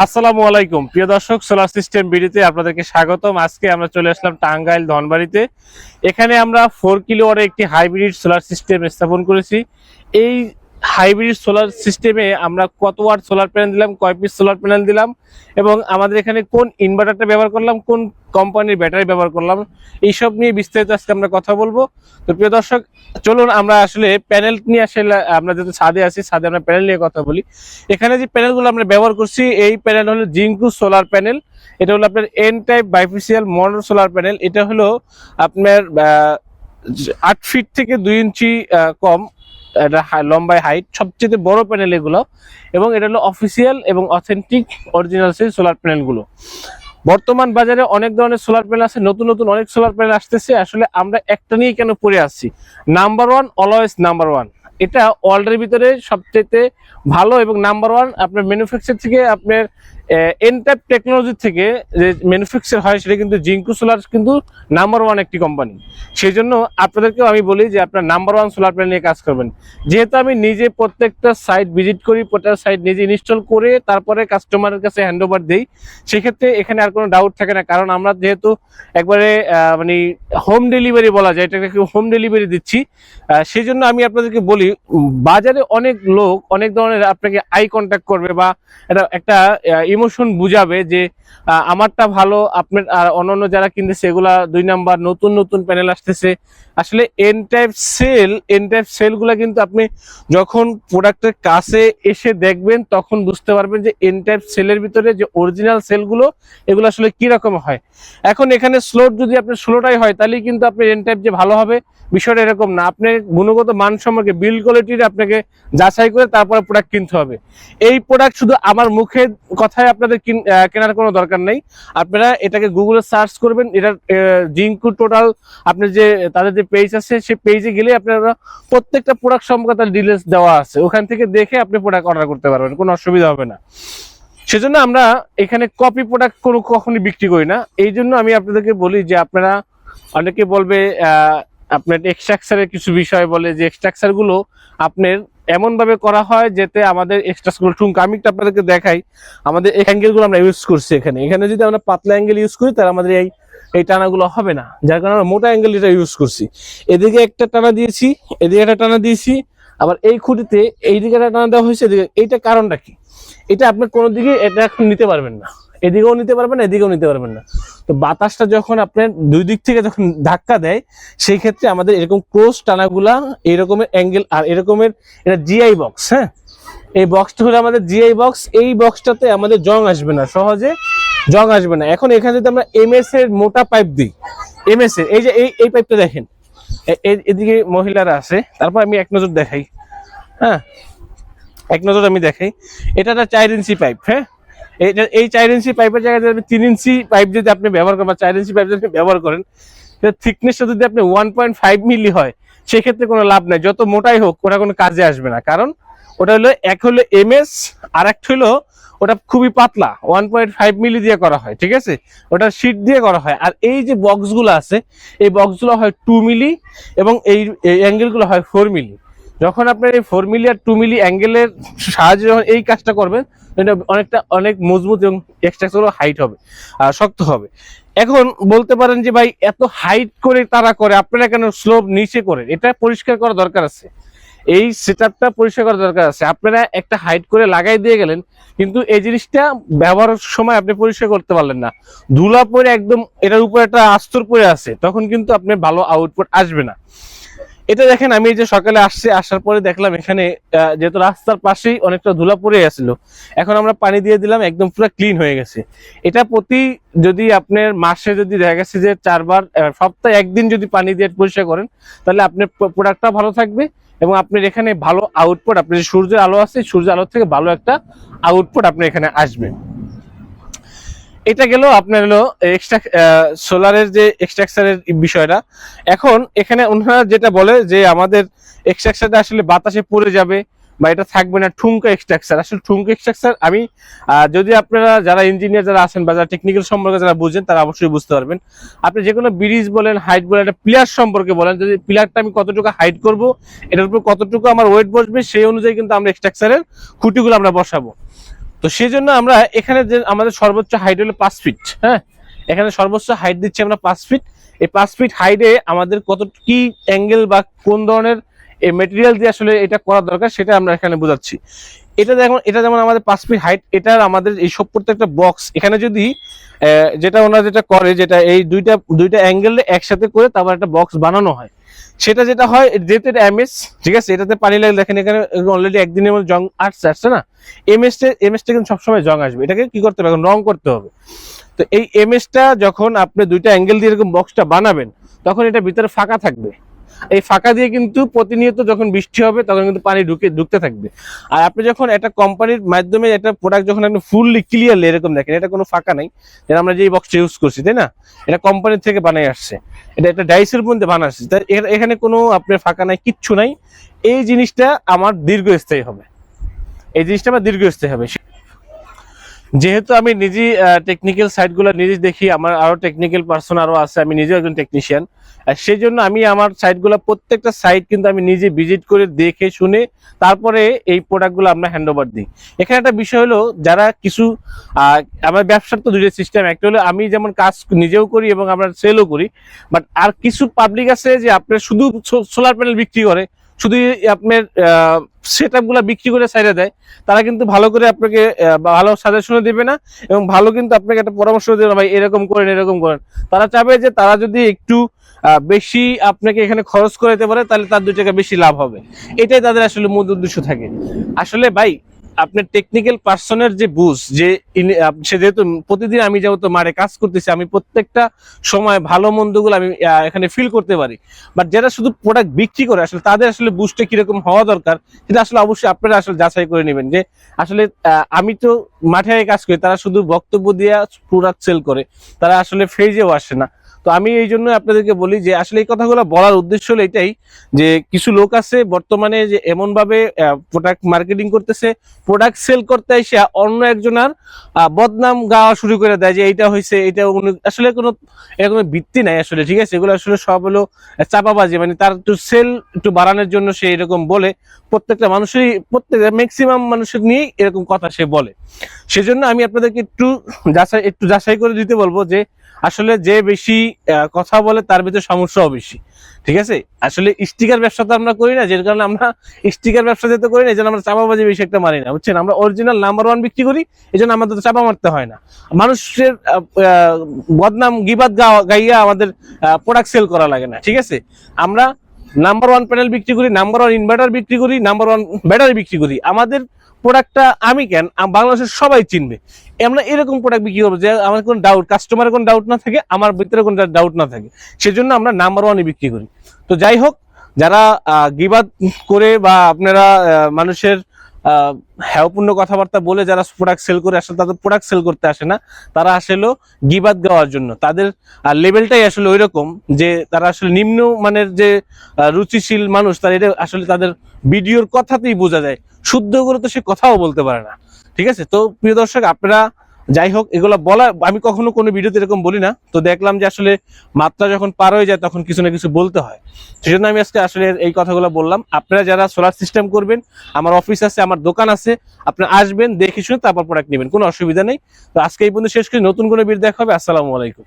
আসসালামু আলাইকুম। প্রিয় দর্শক সোলার সিস্টেম বিডিতে আপনাদেরকে স্বাগতম। আজকে আমরা চলে আসলাম টাঙ্গাইল ধনবাড়িতে। এখানে আমরা ফোর কিলোয়ারে একটি হাইব্রিড সোলার সিস্টেম স্থাপন করেছি। এই হাইব্রিড সোলার সিস্টেমে আমরা কত ওয়াট সোলার প্যানেল দিলাম, কয় পিস সোলার প্যানেল দিলাম এবং আমাদের এখানে কোন ইনভার্টারটা ব্যবহার করলাম, কোন কোম্পানির ব্যাটারি ব্যবহার করলাম, এইসব নিয়ে বিস্তারিত আজকে আমরা কথা বলব। তো প্রিয় দর্শক, চলুন আমরা আসলে প্যানেল নিয়ে আসলে আমরা যেহেতু ছাদে আছি, ছাদে আমরা প্যানেল নিয়ে কথা বলি। এখানে যে প্যানেলগুলো আমরা ব্যবহার করছি, এই প্যানেল হলো জিঙ্কু সোলার প্যানেল এটা হলো আপনার N type bifacial mono solar panel এটা হলো আপনার আট ফিট থেকে দুই ইঞ্চি কম। এটা লম্বায় হাইট সবচেয়ে বড় প্যানেল এগুলো। এবং এটা হলো অফিসিয়াল এবং অথেন্টিক অরিজিনাল সেই সোলার প্যানেলগুলো বর্তমান বাজারে অনেক ধরনের সোলার প্যানেল আছে, নতুন নতুন অনেক সোলার প্যানেল আসতেছে। আসলে আমরা একটা নিয়ে কেন পড়ে আসছি number one always number one এটা ওয়ার্ল্ডের ভিতরে সবচেয়ে ভালো এবং নাম্বার ওয়ান আপনার ম্যানুফ্যাকচার থেকে আপনার এনটাইপ টেকনোলজি থেকে যে ম্যানুফ্যাকচার হয় সেটা কিন্তু জিঙ্কু সোলার কিন্তু নাম্বার ওয়ান একটি কোম্পানি সেই জন্য আপনাদেরকেও আমি বলি যে আপনার নাম্বার ওয়ান সোলার প্যানেল নিয়ে কাজ করবেন। যেহেতু আমি নিজে প্রত্যেকটা সাইট ভিজিট করি, প্রত্যেকটা সাইট নিজে ইনস্টল করে তারপরে কাস্টমারের কাছে হ্যান্ড ওভার দিই, সেক্ষেত্রে এখানে আর কোনো ডাউট থাকে না। কারণ আমরা যেহেতু একবারে মানে হোম ডেলিভারি বলা যায়, এটাকে হোম ডেলিভারি দিচ্ছি। সেই জন্য আমি আপনাদেরকে বলি বাজারে অনেক লোক অনেক ধরনের আপনাকে আই কন্ট্যাক্ট করবে বা এটা একটা ইমোশন বুঝাবে যে আমারটা ভালো, আপনার, আর অন্যান্য যারা কিনতেছে সেগুলা দুই নাম্বার, নতুন নতুন প্যানেল আসতেছে। আসলে N type cell N type সেলগুলা কিন্তু আপনি যখন প্রোডাক্টের কাছে এসে দেখবেন, তখন বুঝতে পারবেন যে এন টাইপ সেলের ভিতরে যে অরিজিনাল সেলগুলো এগুলো আসলে কি রকম হয়। এখন এখানে স্লোট যদি আপনার ষোলোটাই হয় তাহলে কিন্তু আপনার এন টাইপ যে ভালো হবে, বিষয়টা এরকম না। আপনি গুণগত মান সম্পর্কে বিল কোয়ালিটির আপনাকে যাচাই করে তারপরে প্রোডাক্ট কিনতে হবে। এই প্রোডাক্ট শুধু আমার মুখে কথায় আপনাদের কেনার কোনো দরকার নেই। আপনারা এটাকে গুগলে সার্চ করবেন, এটার জিঙ্কু টোটাল আপনি যে, তাদের যে পেজ আছে, সেই পেজে গেলে আপনারা প্রত্যেকটা প্রোডাক্ট সম্পর্কে তার ডিটেলস দেওয়া আছে। ওখান থেকে দেখে আপনি প্রোডাক্ট অর্ডার করতে পারবেন, কোনো অসুবিধা হবে না। সেজন্য আমরা এখানে কপি প্রোডাক্ট কোনো কখনই বিক্রি করি না। এই জন্য আমি আপনাদেরকে বলি যে আপনারা, অনেকে বলবে আপনার এক্সট্রাকচারের কিছু বিষয় বলে যে এক্সট্রাকচারগুলো আপনার এমন ভাবে করা হয় যাতে আমাদের এক্সট্রা গুলো ঠুঙ্ক আমি আপনাদেরকে দেখাই, আমাদের এই অ্যাঙ্গেলগুলো আমরা ইউজ করছি এখানে। এখানে যদি আমরা পাতলা অ্যাঙ্গেল ইউজ করি, তাহলে আমাদের এই এই টানাগুলো হবে না। যার কারণে আমরা মোটা অ্যাঙ্গেল এটা ইউজ করছি। এদিকে একটা টানা দিয়েছি, এদিকে একটা টানা দিয়েছি, আবার এই খুঁটিতে এই দিকে একটা টানা দেওয়া হয়েছে, এদিকে এইটা কারণটা কি? এটা আপনি কোনো দিকে এটা এখন নিতে পারবেন না। এদিকেও নিতে পারবেন না, এদিকেও নিতে পারবেন না। তো বাতাসটা যখন আপনার দুই দিক থেকে যখন ধাক্কা দেয়, সেই ক্ষেত্রে আমাদের এরকম ক্রোস টানাগুলা এরকমের অ্যাঙ্গেল আর এরকমের এটা জিআই বক্স হ্যাঁ? এই বক্সটা হলো আমাদের জিআই বক্স এই বক্সটাতে আমাদের জং আসবে না। সহজে জং আসবে না। এখন এখানে যদি আমরা এমএস এর মোটা পাইপ দিই এমএস এর, এই যে এই এই পাইপটা দেখেন এদিকে মহিলারা আছে, তারপর আমি এক নজর দেখাই হ্যাঁ? এক নজর আমি দেখাই। এটা একটা চার ইঞ্চি পাইপ হ্যাঁ? এইটা এই চার ইঞ্চি পাইপের জায়গায় যদি তিন ইঞ্চি পাইপ যদি আপনি ব্যবহার করেন বা চার ইঞ্চি পাইপ যদি ব্যবহার করেন থিকনেসটা যদি আপনি ওয়ান পয়েন্ট ফাইভ মিলি হয়, সেক্ষেত্রে কোনো লাভ নাই। যত মোটাই হোক, ওটা কোনো কাজে আসবে না। কারণ ওটা হলো, এক হলো এমএস আর একটা হলো ওটা খুবই পাতলা ওয়ান পয়েন্ট ফাইভ মিলি দিয়ে করা হয়, ঠিক আছে? ওটা শীট দিয়ে করা হয়। আর এই যে বক্সগুলো আছে, এই বক্সগুলো হয় টু মিলি এবং এই অ্যাঙ্গেলগুলো হয় ফোর মিলি যখন আপনার এই ফোর মিলি আর টু মিলি অ্যাঙ্গেলের সাহায্যে যখন এই কাজটা করবেন, এটা অনেকটা, অনেক মজবুত এবং এক্সট্রা হাইট হবে, আর শক্ত হবে। এখন বলতে পারেন যে ভাই, এত হাইট করে তারা করে, আপনারা কেন স্লোপ নিচে করেন এটা পরিষ্কার করা দরকার আছে। এই সেটআপটা পরিষ্কার করা দরকার আছে। আপনারা একটা হাইট করে লাগাই দিয়ে গেলেন, কিন্তু এই জিনিসটা ব্যবহারের সময় আপনি পরিষ্কার করতে পারলেন না। ধুলা পরে একদম এটার উপর একটা আস্তর পরে আছে, তখন কিন্তু আপনি ভালো আউটপুট আসবে না। এটা দেখেন, আমি যে সকালে আসছি, আসার পরে দেখলাম এখানে যেহেতু রাস্তার পাশেই অনেকটা ধুলা পড়ে গেছিল, এখন আমরা পানি দিয়ে দিলাম, একদম পুরো ক্লিন হয়ে গেছে। এটা প্রতি যদি আপনার মাসে যদি দেখা গেছে যে চারবার সপ্তাহে একদিন যদি পানি দিয়ে পরিষ্কার করেন, তাহলে আপনার প্রোডাক্টটা ভালো থাকবে এবং আপনার এখানে ভালো আউটপুট আপনার সূর্যের আলো আছে, সূর্যের আলো থেকে ভালো একটা আউটপুট আপনার এখানে আসবে। এটা গেল আপনার হলো সোলারের যে এক্সট্রাকচারের বিষয়টা। এখন এখানে ওনারা যেটা বলে যে আমাদের এক্সট্রাকচারটা আসলে বাতাসে পড়ে যাবে বা এটা থাকবে না ঠুঙ্কা এক্সট্রাকচার আসলে ঠুঙ্কা এক্সট্রাকচার আমি যদি আপনারা যারা ইঞ্জিনিয়ার যারা আছেন বা যারা টেকনিক্যাল সম্পর্কে যারা বুঝেন, তারা অবশ্যই বুঝতে পারবেন। আপনি যে কোনো ব্রিজ বলেন হাইট বলেন, একটা পিলার সম্পর্কে বলেন, যদি পিলারটা আমি কতটুকু হাইট করব, এটার উপর কতটুকু আমার ওয়েট বসবে, সেই অনুযায়ী কিন্তু আমরা এক্সট্রাকচারের খুঁটিগুলো আমরা বসাবো। তো সেই জন্য আমরা এখানে যে আমাদের সর্বোচ্চ হাইট হলো পাঁচ ফিট হ্যাঁ? এখানে সর্বোচ্চ হাইট দিচ্ছি আমরা পাঁচ ফিট এই পাঁচ ফিট হাইটে আমাদের কত, কি অ্যাঙ্গেল বা কোন ধরনের এই মেটেরিয়াল দিয়ে আসলে এটা করা দরকার সেটা আমরা এখানে বোঝাচ্ছি। এটা যেমন এটা যেমন আমাদের পাঁচ ফিট হাইট এটার আমাদের এই সব প্রত্যেকটা বক্স এখানে যদি যেটা ওনারা যেটা করে, যেটা এই দুইটা দুইটা অ্যাঙ্গেল একসাথে করে তারপর একটা বক্স বানানো হয় সেটা যেটা হয় যেহেতু এটা এমএস ঠিক আছে? এটাতে পানি লাগে দেখেন এখানে অলরেডি একদিনের মধ্যে জং আসছে আসছে না? এমএসটা এমএসটা কিন্তু সবসময় জং আসবে। এটাকে কি করতে হবে? এখন রং করতে হবে। তো এই এমএসটা যখন আপনি দুইটা অ্যাঙ্গেল দিয়ে এরকম বক্সটা বানাবেন, তখন এটা ভিতরে ফাঁকা থাকবে। এই ফাঁকা দিয়ে কিন্তু প্রতিনিয়ত যখন বৃষ্টি হবে, তখন কিন্তু পানি ঢুকে, ঢুকতে থাকবে। আর আপনি যখন একটা কোম্পানির মাধ্যমে একটা প্রোডাক্ট যখন আপনি ফুললি ক্লিয়ারলি এরকম দেখেন, এটা কোনো ফাঁকা নাই। যেন আমরা যে বক্সটা ইউজ করছি, তাই না? এটা কোম্পানি থেকে বানাই আসছে। এটা একটা ডাইসের মধ্যে বানাচ্ছে তাই এখানে কোনো আপনার ফাঁকা নাই, কিচ্ছু নাই। এই জিনিসটা আমার দীর্ঘস্থায়ী হবে। এই জিনিসটা আমার দীর্ঘস্থায়ী হবে। যেহেতু আমি নিজে টেকনিক্যাল সাইটগুলো নিজে দেখি, আমার আরও টেকনিক্যাল পার্সন আরও আছে, আমি নিজেও একজন টেকনিশিয়ান আর সেই জন্য আমি আমার সাইটগুলো প্রত্যেকটা সাইট কিন্তু আমি নিজে ভিজিট করে দেখে, শুনে, তারপরে এই প্রোডাক্টগুলো আমরা হ্যান্ড ওভার দিই। এখানে একটা বিষয় হলো, যারা কিছু আমার ব্যবসার তো দুইটা সিস্টেম একটা হলো আমি যেমন কাজ নিজেও করি এবং আমরা সেলও করি বাট আর কিছু পাবলিক আছে যে আপনার শুধু সোলার প্যানেল বিক্রি করে শুধু আপনার সেট আপগুলো বিক্রি করে সাইডে দেয় তারা কিন্তু ভালো করে আপনাকে ভালো সাজেশনও দেবে না এবং ভালো কিন্তু আপনাকে একটা পরামর্শ দেবে না, ভাই এরকম করেন এরকম করেন। তারা চাবে যে তারা যদি একটু বেশি আপনাকে এখানে খরচ করে দিতে পারে তাহলে তার দু টাকা বেশি লাভ হবে। এটাই তাদের আসলে মূল উদ্দেশ্য থাকে। আসলে ভাই আপনার টেকনিক্যাল পার্সনের যে বুঝ, যে সে যেহেতু প্রতিদিন আমি যেহেতু মারে কাজ করতেছি, আমি প্রত্যেকটা সময় ভালো মন্দগুলো আমি এখানে ফিল করতে পারি। বাট যারা শুধু প্রোডাক্ট বিক্রি করে, আসলে তাদের আসলে বুঝটা কীরকম হওয়া দরকার, সেটা আসলে অবশ্যই আপনারা আসলে যাচাই করে নেবেন যে, আসলে আমি তো মাঠে কাজ করি, তারা শুধু বক্তব্য দিয়ে প্রোডাক্ট সেল করে, তারা আসলে ফেজেও আসে না। তো আমি এই জন্য আপনাদেরকে বলি যে আসলে এই কথাগুলো বলার উদ্দেশ্য হলো এটাই যে কিছু লোক আছে বর্তমানে যে এমন ভাবে প্রোডাক্ট মার্কেটিং করতেছে প্রোডাক্ট সেল করতে এসে অন্য একজনের বদনাম গাওয়া শুরু করে দেয় যে এইটা হয়েছে এটা আসলে কোনো এরকম ভিত্তি নাই আসলে, ঠিক আছে? এগুলো আসলে সব হলো চাপাবাজি মানে তার একটু সেল একটু বাড়ানোর জন্য সে এরকম বলে। প্রত্যেকটা মানুষেরই, প্রত্যেক ম্যাক্সিমাম মানুষের নিয়েই এরকম কথা সে বলে। সেজন্য আমি আপনাদেরকে একটু যাচাই একটু যাচাই করে দিতে বলব যে আসলে যে বেশি কথা বলে তার ভিতরে সমস্যাও বেশি। ঠিক আছে? আসলে স্টিকার ব্যবসা তো আমরা করি না, যে কারণে আমরা স্টিকার ব্যবসা যেতে করি না, এই জন্য আমরা চাপাবাজি বেশি একটা মারি না, বুঝছেন? আমরা অরিজিনাল নাম্বার ওয়ান বিক্রি করি, এই জন্য আমাদের চাপা মারতে হয় না। মানুষের বদনাম, গিবাদ গাইয়া আমাদের প্রোডাক্ট সেল করা লাগে না, ঠিক আছে? আমরা নাম্বার ওয়ান প্যানেল বিক্রি করি নাম্বার ওয়ান ইনভার্টার বিক্রি করি নাম্বার ওয়ান ব্যাটারি বিক্রি করি। আমাদের প্রোডাক্টটা আমি কেন? বাংলাদেশের সবাই চিনবে। আমরা এরকম প্রোডাক্ট বিক্রি করব যে আমার কোনো ডাউট কাস্টমারের কোনো ডাউট না থাকে, আমার ভিতরে কোনো ডাউট না থাকে। সেজন্য আমরা নাম্বার ওয়ানই বিক্রি করি। তো যাই হোক, যারা গিবাদ করে বা আপনারা মানুষের হ্যাওপূর্ণ কথাবার্তা বলে যারা প্রোডাক্ট সেল করে আসলে তাদের প্রোডাক্ট সেল করতে আসে না। তারা আসলে গিবাদ গাওয়ার জন্য। তাদের লেভেলটাই আসলে ওই রকম যে তারা আসলে নিম্ন মানের যে রুচিশীল মানুষ, তার এটা আসলে তাদের ভিডিওর কথাতেই বোঝা যায়। শুদ্ধ করে তো সে কথাও বলতে পারে না। ঠিক আছে? তো প্রিয় দর্শক, আপনারা যাই হোক এগুলো বলা আমি কখনো কোনো ভিডিওতে এরকম বলি না। তো দেখলাম যে আসলে মাত্রা যখন পার হয়ে যায়, তখন কিছু না কিছু বলতে হয়। সেজন্য আমি আজকে আসলে এই কথাগুলো বললাম। আপনারা যারা সোলার সিস্টেম করবেন, আমার অফিস আছে, আমার দোকান আছে আপনি আসবেন, দেখে শুনে তারপর প্রোডাক্ট নেবেন, কোনো অসুবিধা নেই। তো আজকে এই পর্যন্ত শেষ করে, নতুন কোনো ভিডিও দেখা হবে, আসসালামু আলাইকুম।